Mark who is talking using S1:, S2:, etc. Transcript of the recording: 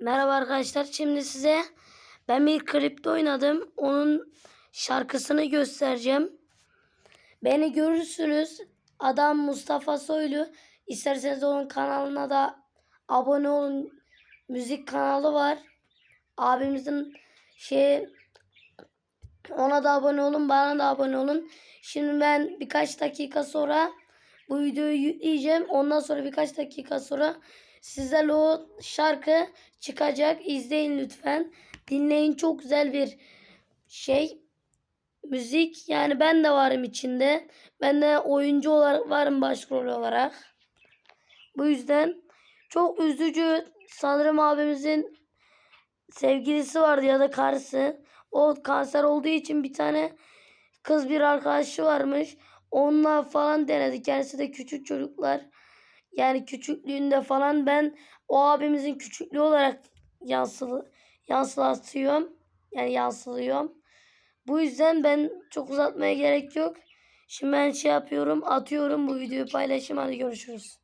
S1: Merhaba arkadaşlar. Şimdi size ben bir klipte oynadım. Onun şarkısını göstereceğim. Beni görürsünüz. Adam Mustafa Soylu. İsterseniz onun kanalına da abone olun. Müzik kanalı var. Abimizin şey ona da abone olun. Bana da abone olun. Şimdi ben birkaç dakika sonra bu videoyu yükleyeceğim. Ondan sonra birkaç dakika sonra sizlerle o şarkı çıkacak. İzleyin lütfen. Dinleyin. Çok güzel bir şey. Müzik. Yani ben de varım içinde. Ben de oyuncu olarak varım başrol olarak. Bu yüzden çok üzücü. Sanırım abimizin sevgilisi vardı ya da karısı. O kanser olduğu için bir tane kız bir arkadaşı varmış. Onunla falan denedik. Kendisi de küçük çocuklar. Yani küçüklüğünde falan ben o abimizin küçüklüğü olarak yansılı, yansılatıyorum. Yani yansılıyorum. Bu yüzden ben çok uzatmaya gerek yok. Şimdi ben şey yapıyorum. Atıyorum bu videoyu paylaşayım. Hadi görüşürüz.